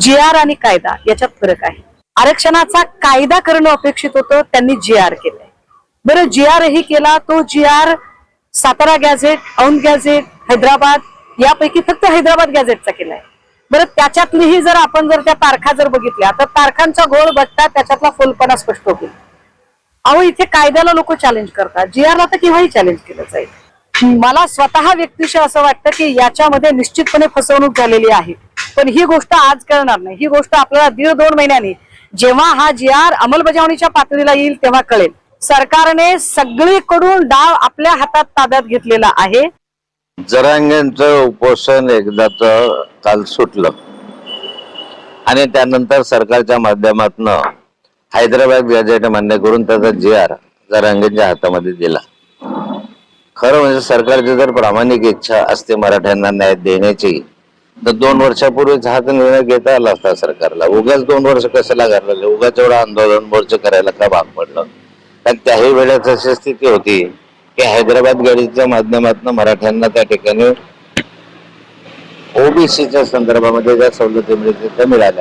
जी R आणि कायदा याच्यात फरक आहे. आरक्षणाचा कायदा करणं अपेक्षित होतं त्यांनी जी आर केलंय. बरं जी आर ही केला तो G R Satara gazette Aundh gazette Hyderabad यापैकी फक्त हैदराबाद गॅझेटचा केलाय. बरं त्याच्यातलीही जर आपण जर त्या तारखा जर बघितल्या तर तारखांचा घोळ बघता त्याच्यातला फुलपणा स्पष्ट होईल. अहो इथे कायद्याला लोक चॅलेंज करतात. जी आरला तर केव्हाही चॅलेंज केलं जाईल. मला स्वतः व्यक्तिशः असं वाटतं की याच्यामध्ये निश्चितपणे फसवणूक झालेली आहे. पण ही गोष्ट आज कळणार नाही. ही गोष्ट आपल्याला दीड दोन महिन्यांनी जेव्हा हा जी आर अंमलबजावणीच्या पातळीला येईल तेव्हा कळेल. सरकारने सगळीकडून डाव आपल्या हातात ताब्यात घेतलेला आहे. जरांगेंचं उपोषण एकदाच काल सुटलं. आणि त्यानंतर सरकारच्या माध्यमातून हैदराबाद गॅजेट मान्य करून त्याचा जी आर जरांगेंच्या हातामध्ये दिला. खरं म्हणजे सरकारची जर प्रामाणिक इच्छा असते मराठ्यांना न्याय देण्याची तर दोन वर्षापूर्वीच हा निर्णय घेता आला असता सरकारला. उगाच दोन वर्ष कशाला घालवले? उगाच एवढं आंदोलन मोर्च करायला का भाग पडलं? कारण त्याही वेळेस अशी स्थिती होती की हैदराबाद गाडीच्या माध्यमातून मराठ्यांना त्या ठिकाणी ओबीसीच्या संदर्भामध्ये ज्या सवलती मिळतील त्या मिळाल्या.